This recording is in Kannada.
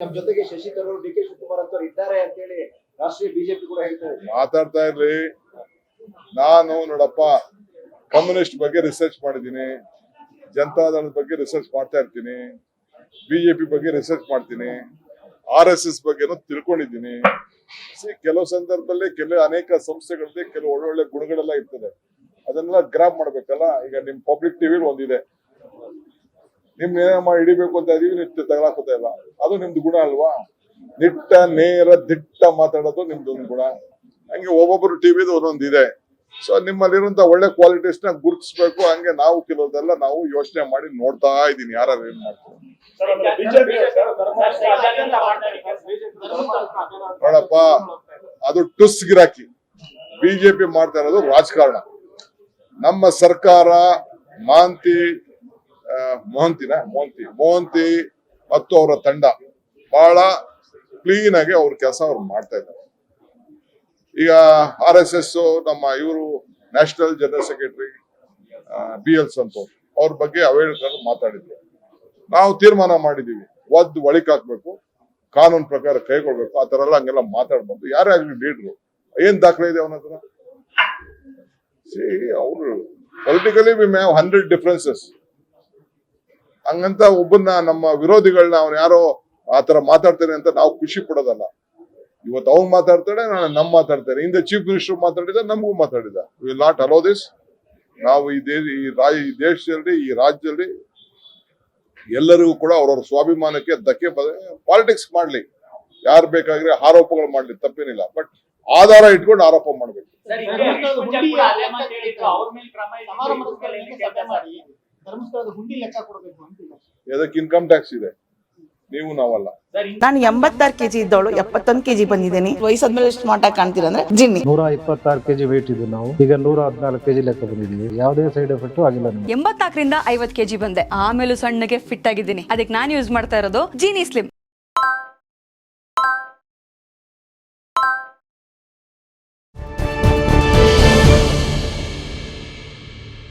ನಮ್ಮ ಜೊತೆಗೆ ಶಶಿ ತರೂರ್ ಡಿ ಕೆ ಶಿವಕುಮಾರ್ ಅಂತವ್ರು ಇದ್ದಾರೆ ಅಂತ ಹೇಳಿ ರಾಷ್ಟ್ರೀಯ ಬಿಜೆಪಿ ಕೂಡ ಹೇಳ್ತಾರೆ. ಮಾತಾಡ್ತಾ ಇರ್ಲಿ. ನಾನು ನೋಡಪ್ಪ, ಕಮ್ಯುನಿಸ್ಟ್ ಬಗ್ಗೆ ರಿಸರ್ಚ್ ಮಾಡಿದ್ದೀನಿ. ಜನತಾದಳದ ಬಗ್ಗೆ ರಿಸರ್ಚ್ ಮಾಡ್ತಾ ಇರ್ತೀನಿ. ಬಿಜೆಪಿ ಬಗ್ಗೆ ರಿಸರ್ಚ್ ಮಾಡ್ತೀನಿ. ಆರ್ ಎಸ್ ಎಸ್ ಬಗ್ಗೆನೂ ತಿಳ್ಕೊಂಡಿದ್ದೀನಿ. ಕೆಲವು ಸಂದರ್ಭದಲ್ಲಿ ಕೆಲವು ಅನೇಕ ಸಂಸ್ಥೆಗಳಲ್ಲಿ ಕೆಲವು ಒಳ್ಳೊಳ್ಳೆ ಗುಣಗಳೆಲ್ಲ ಇರ್ತದೆ. ಅದನ್ನೆಲ್ಲ ಗ್ರಾಪ್ ಮಾಡ್ಬೇಕಲ್ಲ? ಈಗ ನಿಮ್ ಪಬ್ಲಿಕ್ ಟಿವಿ ಒಂದಿದೆ. ನಿಮ್ ಏನ ಮಾಡಿ ಹಿಡಿಬೇಕು ಅಂತ ಇದೀವಿ ನಿತ್ಯ ತಗೊಳಕೋತಾ ಇಲ್ಲ ಅದು ನಿಮ್ದು ಗುಣ ಅಲ್ವಾ ನಿಟ್ಟ ನೇರ ದಿಟ್ಟ ಮಾತಾಡೋದು ನಿಮ್ದು ಒಂದು ಗುಣ ಹಂಗೆ ಒಬ್ಬೊಬ್ರು ಟಿವಿದು ಒಂದೊಂದು ಇದೆ ಸೊ ನಿಮ್ಮಲ್ಲಿರುವಂತ ಒಳ್ಳೆ ಕ್ವಾಲಿಟೀಸ್ನ ಗುರುತಿಸ್ಬೇಕು ಹಂಗೆ ನಾವು ಕೆಲವೊಂದೆಲ್ಲ ನಾವು ಯೋಚನೆ ಮಾಡಿ ನೋಡ್ತಾ ಇದೀನಿ ಯಾರು ಏನ್ ಮಾಡ್ತಾರೆ ನೋಡಪ್ಪ ಅದು ಟುಸ್ ಗಿರಾಕಿ ಬಿಜೆಪಿ ಮಾಡ್ತಾ ಇರೋದು ರಾಜಕಾರಣ ನಮ್ಮ ಸರ್ಕಾರ ಮಾಂತಿ ಮೋಹಂತಿನ ಮೋಹಂತಿ ಮೋಹಂತಿ ಮತ್ತು ಅವರ ತಂಡ. ಬಹಳ ಕ್ಲೀನ್ ಆಗಿ ಅವ್ರ ಕೆಲಸ ಅವ್ರು ಮಾಡ್ತಾ ಇದ್ದಾರೆ. ಈಗ ಆರ್ ಎಸ್ ಎಸ್ ನಮ್ಮ ಇವರು national general secretary B L Santosh ಅವ್ರ. ಬಗ್ಗೆ ಅವೇಳ್ಕೊಂಡು ಮಾತಾಡಿದ್ರು. ನಾವು ತೀರ್ಮಾನ ಮಾಡಿದೀವಿ ಒದ್ದು ಒಳಿಕ್ ಹಾಕ್ಬೇಕು. ಕಾನೂನು ಪ್ರಕಾರ ಕೈಗೊಳ್ಬೇಕು. ಆ ತರ ಎಲ್ಲ ಹಂಗೆಲ್ಲ ಮಾತಾಡ್ಬಾರ್ದು. ಯಾರೇ ಆಗ್ಲಿ ಲೀಡ್ರು ಏನ್ ದಾಖಲೆ ಇದೆ ಅವನ ಹತ್ರ? ಅವರು politically we may hundred differences ಹಂಗಂತ ಒಬ್ಬನ್ನ ನಮ್ಮ ವಿರೋಧಿಗಳನ್ನ ಅವ್ನು ಯಾರೋ ಆ ತರ ಮಾತಾಡ್ತಾನೆ ಅಂತ ನಾವು ಖುಷಿ ಪಡೋದಲ್ಲ. ಇವತ್ತು ಅವ್ನು ಮಾತಾಡ್ತಾನೆ ನಾನು ನಮ್ ಮಾತಾಡ್ತೇನೆ ಹಿಂದೆ ಚೀಫ್ ಮಿನಿಸ್ಟರ್ ಮಾತಾಡಿದ ನಮಗೂ ಮಾತಾಡಿದ. ವಿಲ್ ನಾಟ್ ಅಲೋ ದಿಸ್ ನಾವು ಈ ದೇಶ ಈ ರಾಜ ಈ ದೇಶದಲ್ಲಿ ಈ ರಾಜ್ಯದಲ್ಲಿ ಎಲ್ಲರಿಗೂ ಕೂಡ ಅವ್ರವ್ರ ಸ್ವಾಭಿಮಾನಕ್ಕೆ ಧಕ್ಕೆ ಪಾಲಿಟಿಕ್ಸ್ ಮಾಡ್ಲಿ. ಯಾರು ಬೇಕಾದ್ರೆ ಆರೋಪಗಳು ಮಾಡ್ಲಿ ತಪ್ಪೇನಿಲ್ಲ. ಬಟ್ ಆಧಾರ ಇಟ್ಕೊಂಡು ಆರೋಪ ಮಾಡ್ಬೇಕು. ಧರ್ಮಸ್ಥಳದ ಹುಂಡಿ ಲೆಕ್ಕ ಕೊಡಬೇಕು ಅಂತಿಲ್ಲ. ಅದಕ್ಕೆ ಇನ್ಕಮ್ ಟ್ಯಾಕ್ಸ್ ಇದೆ. ನೀವು ನಾವಲ್ಲ. ನಾನು ಎಂಬತ್ತಾರು ಕೆಜಿ ಇದ್ದವಳು ಎಪ್ಪತ್ತೊಂದು ಕೆಜಿ ಬಂದಿದ್ದೀನಿ. ವಯಸ್ಸಾದ್ಮೇಲೆ ಎಷ್ಟು ಸ್ಮಾರ್ಟ್ ಆಗಿ ಕಾಣ್ತೀರಾ ಅಂದ್ರೆ ಜಿನ್ನಿ. ನೂರ ಇಪ್ಪತ್ತಾರು ಕೆಜಿ ವೇಟ್ ಇದ್ದು ನಾವು. ಈಗ ನೂರ ಹದಿನಾಲ್ಕು ಕೆಜಿ ಲೆಕ್ಕ ಬಂದಿದ್ದೀವಿ ಯಾವುದೇ ಸೈಡ್ ಎಫೆಕ್ಟ್ ಆಗಿಲ್ಲ ನಮಗೆ. ಎಂಬತ್ನಾಲ್ಕರಿಂದ ಐವತ್ ಕೆಜಿ ಬಂದೆ. ಆಮೇಲೆ ಸಣ್ಣಗೆ ಫಿಟ್ ಆಗಿದ್ದೀನಿ. ಅದಕ್ಕೆ ನಾನು ಯೂಸ್ ಮಾಡ್ತಾ ಇರೋದು ಜೀನಿ ಸ್ಲಿಮ್